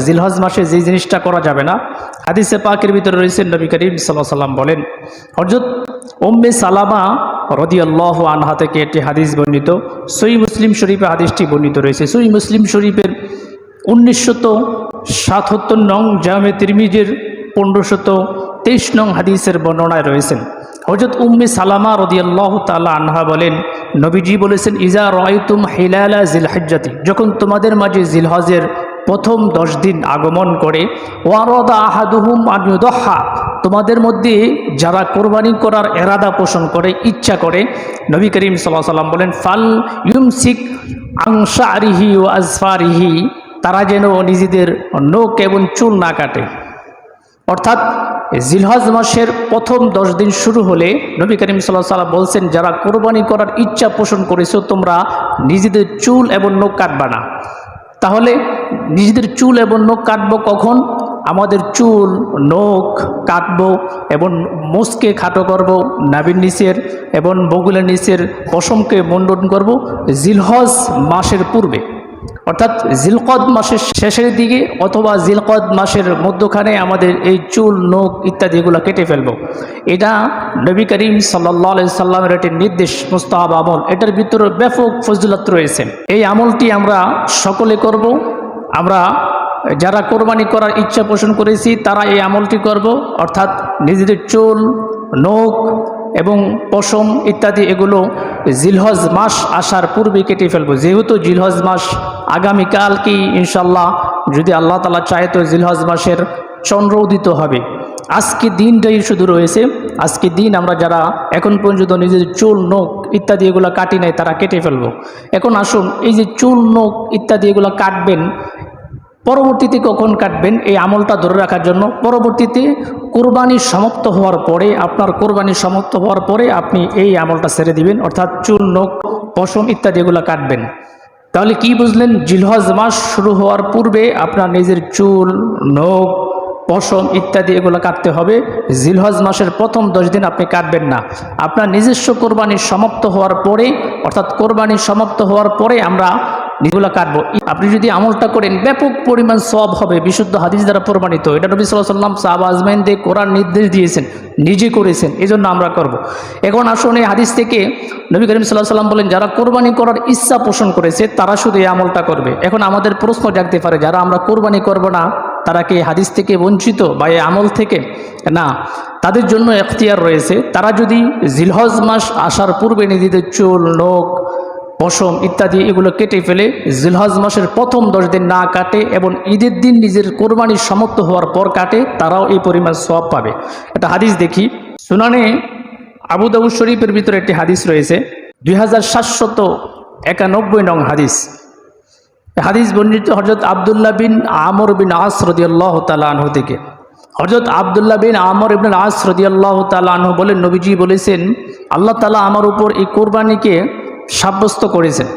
জিলহজ মাসে যে জিনিসটা করা যাবে না, হাদিসে পাকের ভিতরে রয়েছেন নবী করিম সাল্লাহ সাল্লাম বলেন হরজত ওম্মে সালামা রদিয়াল্লাহ আনহা থেকে একটি হাদিস বর্ণিত সই মুসলিম শরীফে হাদিসটি বর্ণিত রয়েছে। সই মুসলিম শরীফের উনিশশত সাতসত্তর নং জামে তিরমিজের পনেরোশত তেইশ নং হাদিসের বর্ণনায় রয়েছেন। হজরত উম্মে সালামা রদিয়াল্লাহ তালা আনহা বলেন, নবীজি বলেছেন ইজা রয়তুম হিলালা জিলহাজ্জাতি যখন তোমাদের মাঝে জিলহজের প্রথম দশ দিন আগমন করে, ওয়ারদা আহাদুহুম আনিউদহা তোমাদের মধ্যে যারা কোরবানি করার এরাদা পোষণ করে, ইচ্ছা করে, নবী করিম সাল্লাহ সাল্লাম বলেন, ফাল ইউমসিক আংশা আরিহি ও আজফারিহি, তারা যেন নিজেদের নোক এবং চুল না কাটে। অর্থাৎ জিলহজ মাসের প্রথম দশ দিন শুরু হলে নবী করিম সাল্লাহ সাল্লাম বলছেন, যারা কোরবানি করার ইচ্ছা পোষণ করেছ, তোমরা নিজেদের চুল এবং নখ কাটবা না। তাহলে নিজেদের চুল এবং নখ কাটবো কখন? আমাদের চুল, নখ কাটবো এবং মোষকে খাটো করব, নাবির নিচের এবং বগুলের নিচের পশমকে মণ্ডন করব জিলহজ মাসের পূর্বে। অর্থাৎ জিলকদ মাসের শেষের দিকে অথবা জিলকদ মাসের মধ্যখানে আমাদের এই চুল, নখ ইত্যাদি এগুলো কেটে ফেলব। এটা নবী করিম সাল্লাহ সাল্লামের একটি নির্দেশ, মুস্তাহাব আমল। এটার ভিতরে ব্যাপক ফজিলত রয়েছে। এই আমলটি আমরা সকলে করব। আমরা যারা কোরবানি করার ইচ্ছা পোষণ করেছি, তারা এই আমলটি করব। অর্থাৎ নিজেদের চুল, নখ এবং পশম ইত্যাদি এগুলো জিলহজ মাস আসার পূর্বে কেটে ফেলব। যেহেতু জিলহজ মাস আগামীকাল কি ইনশাল্লাহ যদি আল্লাহ তালা চায় তো জিলহজ মাসের চন্দ্র উদিত হবে। আজকে দিনটাই শুধু রয়েছে। আজকে দিন আমরা যারা এখন পর্যন্ত নিজের চুল, নখ ইত্যাদি এগুলো কাটি নাই, তারা কেটে ফেলব। এখন আসুন, এই যে চুল, নখ ইত্যাদি এগুলো কাটবেন পরবর্তীতে কখন কাটবেন এই আমলটা ধরে রাখার জন্য? পরবর্তীতে কোরবানি সমাপ্ত হওয়ার পরে, আপনার কোরবানি সমাপ্ত হওয়ার পরে আপনি এই আমলটা ছেড়ে দিবেন, অর্থাৎ চুল, নখ, পশম ইত্যাদি এগুলো কাটবেন। তাহলে কি বুঝলেন? জিলহজ মাস শুরু হওয়ার পূর্বে আপনার নিজের চুল, নখ, পশম ইত্যাদি এগুলো কাটতে হবে। জিলহজ মাসের প্রথম দশ দিন আপনি কাটবেন না। আপনার নিজস্ব কোরবানি সমাপ্ত হওয়ার পরে, অর্থাৎ কোরবানি সমাপ্ত হওয়ার পরে আমরা এগুলো কাটবো। আপনি যদি আমলটা করেন, ব্যাপক পরিমাণ সব হবে, বিশুদ্ধ হাদিস দ্বারা প্রমাণিত। এটা নবী সাল্লাহ সাল্লাম সাহাব আজমাইন দিয়ে কোরআন নির্দেশ দিয়েছেন, নিজে করেছেন। এই জন্য আমরা করব। এখন আসুন এই হাদিস থেকে নবী করিম সাল্লাহ সাল্লাম বলেন, যারা কোরবানি করার ইচ্ছা পোষণ করেছে, তারা শুধু এই আমলটা করবে। এখন আমাদের প্রশ্ন জাগতে পারে, যারা আমরা কোরবানি করব না, তারা কি হাদিস থেকে বঞ্চিত বা এই আমল থেকে? না, তাদের জন্য এখতিয়ার রয়েছে। তারা যদি জিলহজ মাস আসার পূর্বে নিজেদের চুল, নখ পশম ইত্যাদি এগুলো কেটে ফেলে জিলহজ মাসের প্রথম দশ দিন না কাটে এবং ঈদের দিন নিজের কোরবানির সমাপ্ত হওয়ার পর কাটে, তারাও এই পরিমাণ সব পাবে। একটা হাদিস দেখি। সুনানে আবু দাবু শরীফের ভিতরে একটি হাদিস রয়েছে। দুই হাজার সাতশত একানব্বই নং হাদিস। হাদিস বর্ণিত হজরত আবদুল্লাহ বিন আমর বিন আস রদিয়াল্লাহ তালাহ থেকে। হজরত আবদুল্লাহ বিন আমর ইবিন আস রদিয়াল্লাহ তালাহ বলেন, নবীজি বলেছেন, আল্লাহ তালা আমার উপর এই কোরবানিকে সাব্যস্ত করেছেন।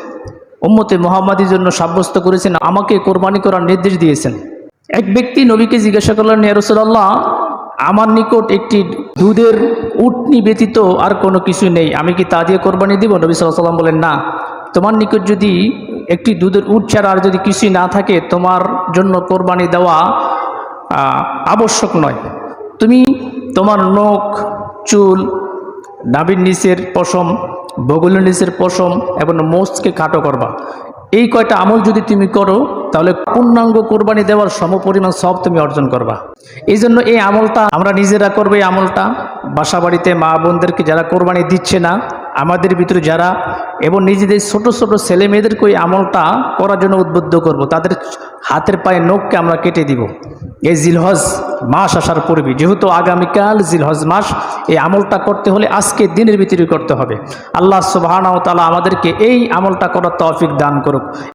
উম্মতে মোহাম্মদের জন্য সাব্যস্ত করেছেন। আমাকে কোরবানি করার নির্দেশ দিয়েছেন। এক ব্যক্তি নবীকে জিজ্ঞাসা করলেন নিয়ারসল্লাহ আমার নিকট একটি দুধের উটনি ব্যতীত আর কোনো কিছু নেই। আমি কি তা দিয়ে কোরবানি দিব? নবী সাল্লাম বলেন, না। তোমার নিকট যদি একটি দুধের উট ছাড়া আর যদি কিছুই না থাকে, তোমার জন্য কোরবানি দেওয়া আবশ্যক নয়। তুমি তোমার নখ, চুল নাবির নিচের পশম বগুলের নিচের পশম এবং মোষকে খাটো করবা। এই কয়টা আমল যদি তুমি করো, তাহলে পূর্ণাঙ্গ কোরবানি দেওয়ার সমপরিমাণ সব তুমি অর্জন করবা। এই জন্য এই আমলটা আমরা নিজেরা করব, এই আমলটা। বাসা বাড়িতে মা বোনদেরকে যারা কোরবানি দিচ্ছে না, আমাদের ভিতরে যারা এবং নিজেদের ছোট ছোট ছেলে মেয়েদেরকে ওই আমলটা করার জন্য উদ্বুদ্ধ করব। তাদের হাতের পায়ে নখকে আমরা কেটে দিব। এই জিলহজ মাস আসার পূর্বে, যেহেতু আগামীকাল জিলহজ মাস, এই আমলটা করতে হলে আজকে দিনের ভিতরে করতে হবে। আল্লাহ সুবাহানাও তালা আমাদেরকে এই আমলটা করার তৌফিক দান করুক।